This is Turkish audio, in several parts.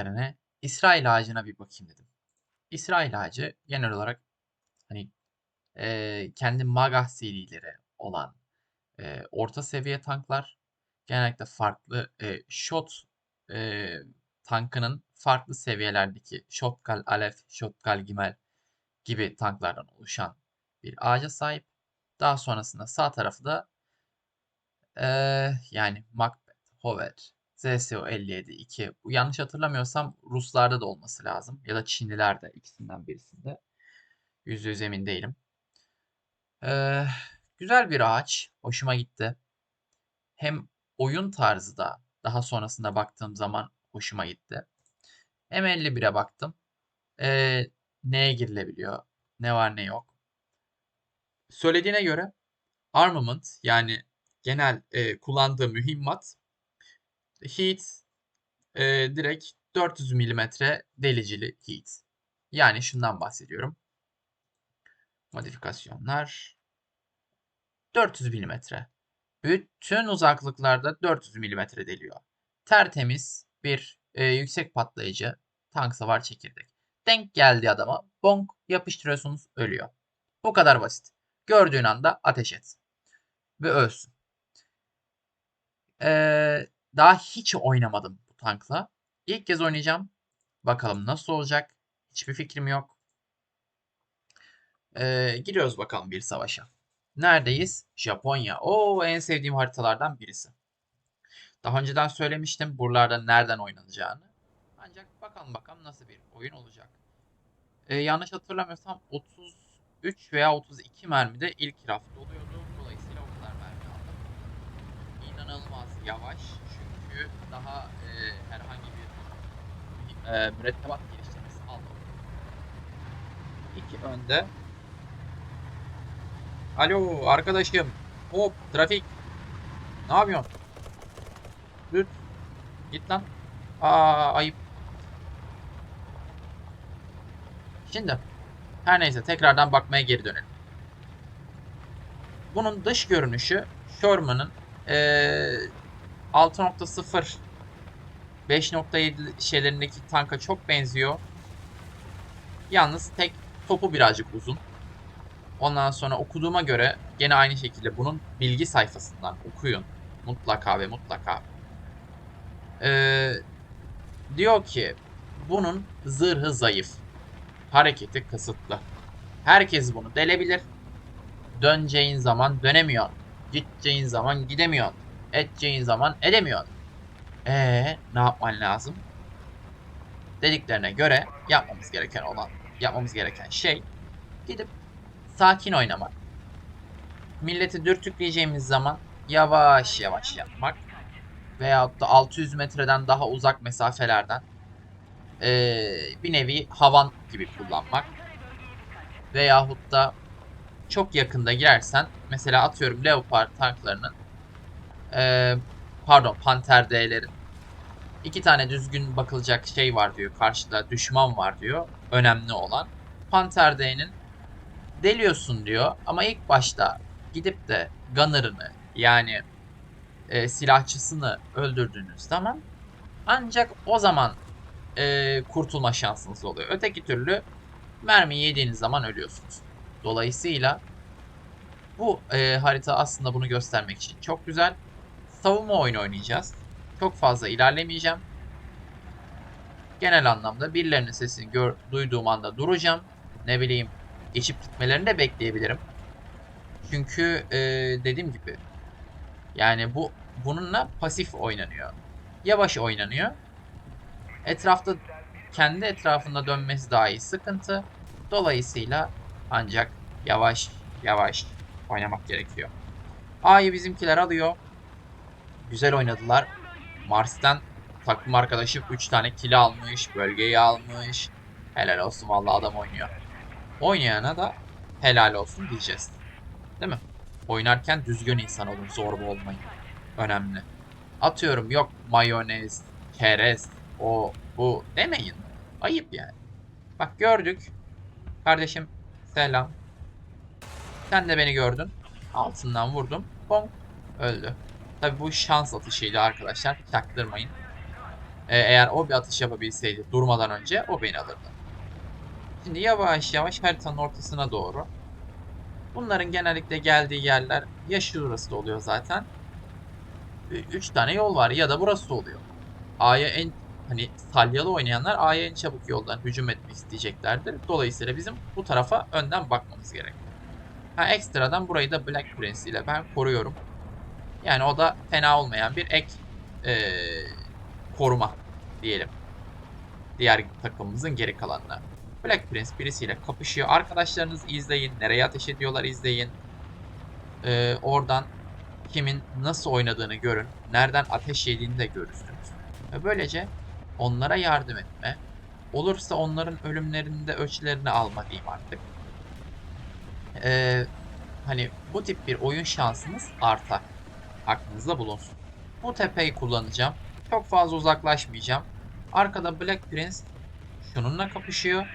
üzerine İsrail ağacına bir bakayım dedim. İsrail ağacı genel olarak hani eee, kendi Magah serileri olan eee, orta seviye tanklar genellikle farklı eee Shot eee, tankının farklı seviyelerdeki Shotgal Alef, Shotgal Gimel gibi tanklardan oluşan bir ağaca sahip. Daha sonrasında sağ tarafı da eee, yani Macbeth, Hover, ZSO 57 2. Bu yanlış hatırlamıyorsam Ruslarda da olması lazım. Ya da Çinlilerde ikisinden birisinde. Yüzde yüz emin değilim. Eee, güzel bir ağaç. Hoşuma gitti. Hem oyun tarzı da daha sonrasında baktığım zaman hoşuma gitti. M51'e baktım. Eee, neye girilebiliyor? Ne var ne yok. Söylediğine göre armament yani genel eee, kullandığı mühimmat heat eee, direkt 400 milimetre delicili heat. Yani şundan bahsediyorum. Modifikasyonlar 400 milimetre. Bütün uzaklıklarda 400 milimetre deliyor. Tertemiz bir e, yüksek patlayıcı tank savar çekirdek. Denk geldiği adama bonk yapıştırıyorsunuz ölüyor. Bu kadar basit. Gördüğün anda ateş et. Ve ölsün. Ee, daha hiç oynamadım bu tankla. İlk kez oynayacağım. Bakalım nasıl olacak. Hiçbir fikrim yok. Ee, giriyoruz bakalım bir savaşa. Neredeyiz? Japonya. Oo en sevdiğim haritalardan birisi. Daha önceden söylemiştim buralarda nereden oynanacağını. Ancak bakalım bakalım nasıl bir oyun olacak. Ee, yanlış hatırlamıyorsam 33 veya 32 mermide ilk raft oluyordu. Dolayısıyla o kadar mermi aldım. İnanılmaz yavaş. Çünkü daha e, herhangi bir e, mürettebat geliştirmesi almadım. İki önde Alo arkadaşım. Hop trafik. Ne yapıyorsun? Düt. Git lan. Aa ayıp. Şimdi her neyse tekrardan bakmaya geri dönelim. Bunun dış görünüşü Sherman'ın ee, 6.0 5.7 şeylerindeki tanka çok benziyor. Yalnız tek topu birazcık uzun. Ondan sonra okuduğuma göre gene aynı şekilde bunun bilgi sayfasından okuyun. Mutlaka ve mutlaka. Ee, diyor ki bunun zırhı zayıf. Hareketi kısıtlı. Herkes bunu delebilir. Döneceğin zaman dönemiyorsun. Gideceğin zaman gidemiyorsun. Edeceğin zaman edemiyorsun. Ee, ne yapman lazım? Dediklerine göre yapmamız gereken olan, yapmamız gereken şey gidip sakin oynamak. Milleti dürtükleyeceğimiz zaman yavaş yavaş yapmak. Veyahut da 600 metreden daha uzak mesafelerden ee, bir nevi havan gibi kullanmak. Veyahut da çok yakında girersen mesela atıyorum Leopard tanklarının ee, pardon Panther D'lerin iki tane düzgün bakılacak şey var diyor. Karşıda düşman var diyor. Önemli olan. Panther D'nin deliyorsun diyor. Ama ilk başta gidip de gunner'ını yani e, silahçısını öldürdüğünüz zaman ancak o zaman e, kurtulma şansınız oluyor. Öteki türlü mermi yediğiniz zaman ölüyorsunuz. Dolayısıyla bu e, harita aslında bunu göstermek için çok güzel. Savunma oyunu oynayacağız. Çok fazla ilerlemeyeceğim. Genel anlamda birilerinin sesini gör, duyduğum anda duracağım. Ne bileyim geçip gitmelerini de bekleyebilirim. Çünkü e, dediğim gibi yani bu bununla pasif oynanıyor. Yavaş oynanıyor. Etrafta kendi etrafında dönmesi dahi sıkıntı. Dolayısıyla ancak yavaş yavaş oynamak gerekiyor. A'yı bizimkiler alıyor. Güzel oynadılar. Mars'tan takım arkadaşı 3 tane kill almış. Bölgeyi almış. Helal olsun vallahi adam oynuyor. Oynayana da helal olsun diyeceğiz. Değil mi? Oynarken düzgün insan olun, zorba olmayın. Önemli. Atıyorum yok mayonez, kerez, o bu demeyin. Ayıp yani. Bak gördük. Kardeşim selam. Sen de beni gördün. Altından vurdum. Bom. Öldü. Tabi bu şans atışıydı arkadaşlar. Çaktırmayın. E, eğer o bir atış yapabilseydi durmadan önce o beni alırdı. Şimdi yavaş yavaş haritanın ortasına doğru. Bunların genellikle geldiği yerler ya şurası da oluyor zaten. 3 tane yol var ya da burası da oluyor. A'ya en hani salyalı oynayanlar A'ya en çabuk yoldan hücum etmek isteyeceklerdir. Dolayısıyla bizim bu tarafa önden bakmamız gerek. Ha ekstradan burayı da Black Prince ile ben koruyorum. Yani o da fena olmayan bir ek eee, koruma diyelim. Diğer takımımızın geri kalanına. Black Prince birisiyle kapışıyor. Arkadaşlarınızı izleyin. Nereye ateş ediyorlar izleyin. Ee, oradan kimin nasıl oynadığını görün. Nereden ateş yediğini de görürsünüz. Ve böylece onlara yardım etme. Olursa onların ölümlerinde ölçülerini alma diyeyim artık. Ee, hani bu tip bir oyun şansınız artar. Aklınızda bulunsun. Bu tepeyi kullanacağım. Çok fazla uzaklaşmayacağım. Arkada Black Prince şununla kapışıyor.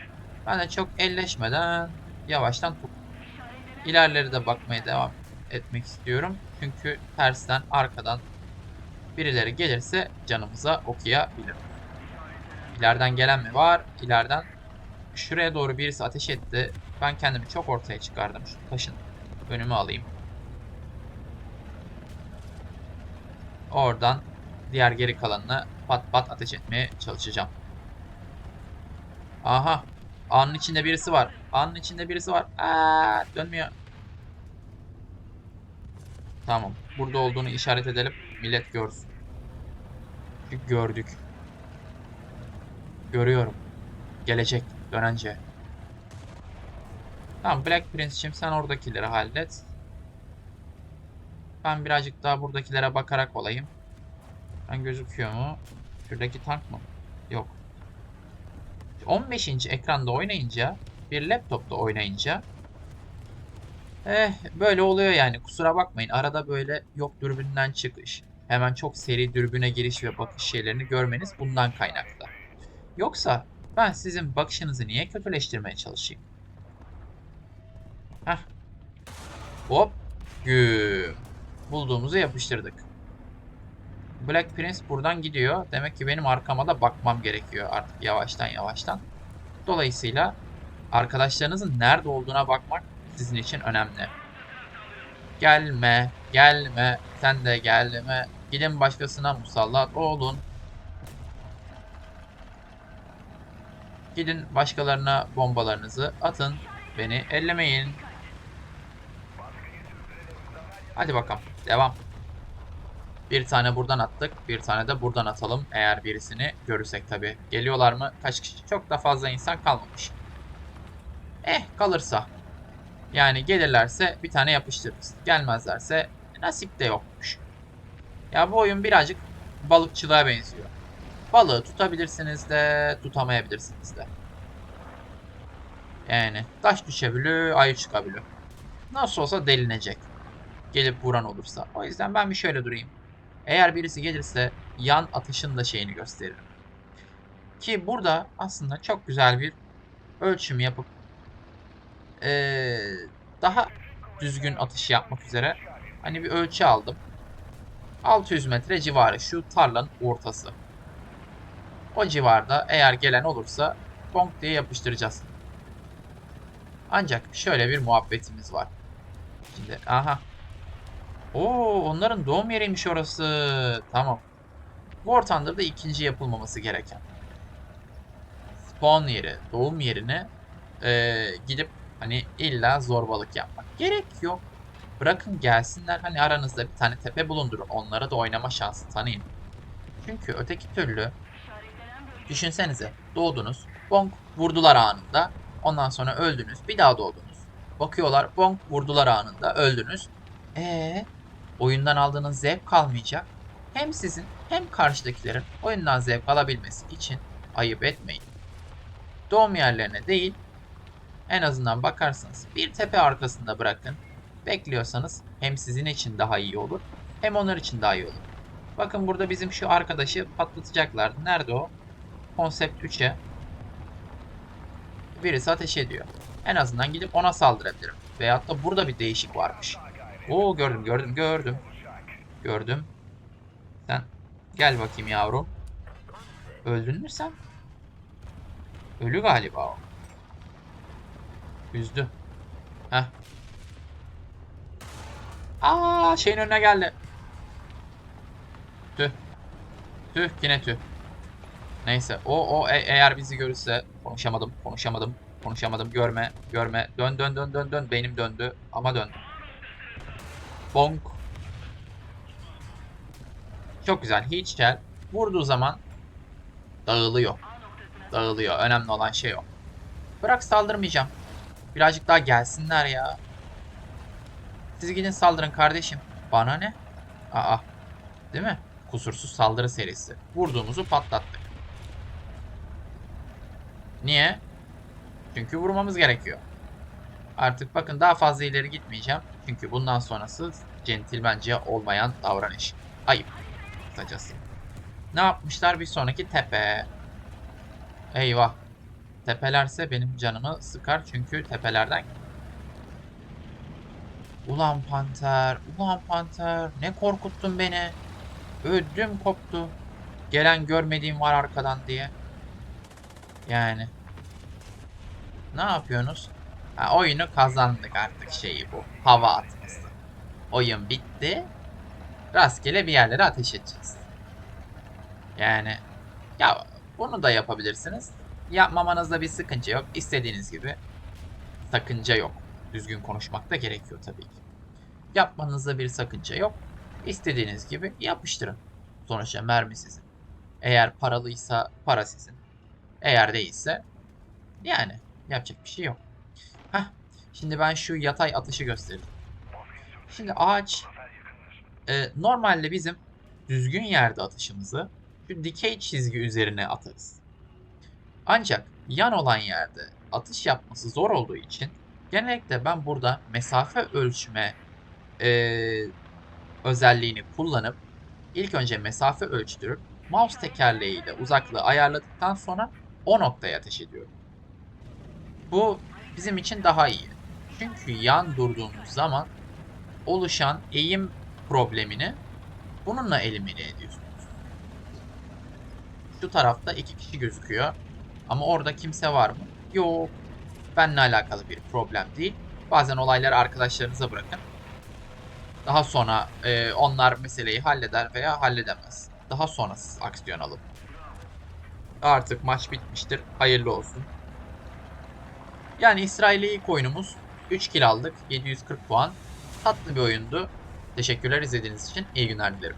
Ben de çok elleşmeden yavaştan tut. De bakmaya devam etmek istiyorum. Çünkü tersten arkadan birileri gelirse canımıza okuyabilir. İleriden gelen mi var? İleriden şuraya doğru birisi ateş etti. Ben kendimi çok ortaya çıkardım. Şu taşın önümü alayım. Oradan diğer geri kalanına pat pat ateş etmeye çalışacağım. Aha. Anın içinde birisi var. Anın içinde birisi var. Aa, dönmüyor. Tamam. Burada olduğunu işaret edelim. Millet görsün. Çünkü gördük. Görüyorum. Gelecek. Dönence. Tamam Black Prince'cim sen oradakileri hallet. Ben birazcık daha buradakilere bakarak olayım. Ben gözüküyor mu? Şuradaki tank mı? Yok. 15. ekranda oynayınca bir laptopta oynayınca eh böyle oluyor yani kusura bakmayın arada böyle yok dürbünden çıkış hemen çok seri dürbüne giriş ve bakış şeylerini görmeniz bundan kaynaklı. Yoksa ben sizin bakışınızı niye kötüleştirmeye çalışayım? Heh. Hop. Güm. Bulduğumuzu yapıştırdık. Black Prince buradan gidiyor. Demek ki benim arkama da bakmam gerekiyor artık yavaştan yavaştan. Dolayısıyla arkadaşlarınızın nerede olduğuna bakmak sizin için önemli. Gelme, gelme, sen de gelme. Gidin başkasına musallat olun. Gidin başkalarına bombalarınızı atın. Beni ellemeyin. Hadi bakalım. Devam. Bir tane buradan attık. Bir tane de buradan atalım. Eğer birisini görürsek tabi. Geliyorlar mı? Kaç kişi? Çok da fazla insan kalmamış. Eh kalırsa. Yani gelirlerse bir tane yapıştırırız. Gelmezlerse nasip de yokmuş. Ya bu oyun birazcık balıkçılığa benziyor. Balığı tutabilirsiniz de tutamayabilirsiniz de. Yani taş düşebiliyor, ayı çıkabiliyor. Nasıl olsa delinecek. Gelip vuran olursa. O yüzden ben bir şöyle durayım. Eğer birisi gelirse yan atışın da şeyini gösteririm. Ki burada aslında çok güzel bir ölçüm yapıp ee, daha düzgün atış yapmak üzere hani bir ölçü aldım. 600 metre civarı şu tarlanın ortası. O civarda eğer gelen olursa bonk diye yapıştıracağız. Ancak şöyle bir muhabbetimiz var. Şimdi aha Oo, onların doğum yeriymiş orası. Tamam. War Thunder'da ikinci yapılmaması gereken. Spawn yeri, doğum yerine e, gidip hani illa zorbalık yapmak. Gerek yok. Bırakın gelsinler hani aranızda bir tane tepe bulundurun. Onlara da oynama şansı tanıyın. Çünkü öteki türlü düşünsenize doğdunuz. Bonk vurdular anında. Ondan sonra öldünüz. Bir daha doğdunuz. Bakıyorlar bonk vurdular anında. Öldünüz. Eee oyundan aldığınız zevk kalmayacak. Hem sizin hem karşıdakilerin oyundan zevk alabilmesi için ayıp etmeyin. Doğum yerlerine değil, en azından bakarsanız bir tepe arkasında bırakın. Bekliyorsanız hem sizin için daha iyi olur, hem onlar için daha iyi olur. Bakın burada bizim şu arkadaşı patlatacaklardı. Nerede o? Konsept 3'e. Birisi ateş ediyor. En azından gidip ona saldırabilirim. Veyahut da burada bir değişik varmış. Oo gördüm gördüm gördüm. Gördüm. Sen gel bakayım yavrum. Öldün mü sen? Ölü galiba o. Üzdü. Heh. Aa şeyin önüne geldi. Tüh. Tüh yine tüh. Neyse o o e- eğer bizi görürse konuşamadım konuşamadım konuşamadım görme görme dön dön dön dön dön beynim döndü ama dön. Bonk. Çok güzel hiç gel. Vurduğu zaman dağılıyor. Dağılıyor. Önemli olan şey o. Bırak saldırmayacağım. Birazcık daha gelsinler ya. Siz gidin saldırın kardeşim. Bana ne? Aa. Değil mi? Kusursuz saldırı serisi. Vurduğumuzu patlattık. Niye? Çünkü vurmamız gerekiyor. Artık bakın daha fazla ileri gitmeyeceğim. Çünkü bundan sonrası centilmence olmayan davranış. Ayıp. Kısacası. Ne yapmışlar bir sonraki tepe. Eyvah. Tepelerse benim canımı sıkar çünkü tepelerden Ulan panter, ulan panter, ne korkuttun beni. Ödüm koptu. Gelen görmediğim var arkadan diye. Yani. Ne yapıyorsunuz? Oyunu kazandık artık şeyi bu. Hava atması. Oyun bitti. Rastgele bir yerlere ateş edeceğiz. Yani ya bunu da yapabilirsiniz. Yapmamanızda bir sıkıntı yok. İstediğiniz gibi sakınca yok. Düzgün konuşmak da gerekiyor tabii ki. Yapmanızda bir sakınca yok. İstediğiniz gibi yapıştırın. Sonuçta mermi sizin. Eğer paralıysa para sizin. Eğer değilse yani yapacak bir şey yok. Heh, şimdi ben şu yatay atışı göstereyim. Şimdi ağaç e, normalde bizim düzgün yerde atışımızı şu dikey çizgi üzerine atarız. Ancak yan olan yerde atış yapması zor olduğu için genellikle ben burada mesafe ölçme e, özelliğini kullanıp ilk önce mesafe ölçtürüp mouse tekerleğiyle uzaklığı ayarladıktan sonra o noktaya ateş ediyorum. Bu bizim için daha iyi. Çünkü yan durduğumuz zaman oluşan eğim problemini bununla elimine ediyorsunuz. Şu tarafta iki kişi gözüküyor. Ama orada kimse var mı? Yok. Benle alakalı bir problem değil. Bazen olayları arkadaşlarınıza bırakın. Daha sonra e, onlar meseleyi halleder veya halledemez. Daha sonra siz aksiyon alın. Artık maç bitmiştir. Hayırlı olsun. Yani İsrail'e ilk oyunumuz 3 kill aldık. 740 puan. Tatlı bir oyundu. Teşekkürler izlediğiniz için. İyi günler dilerim.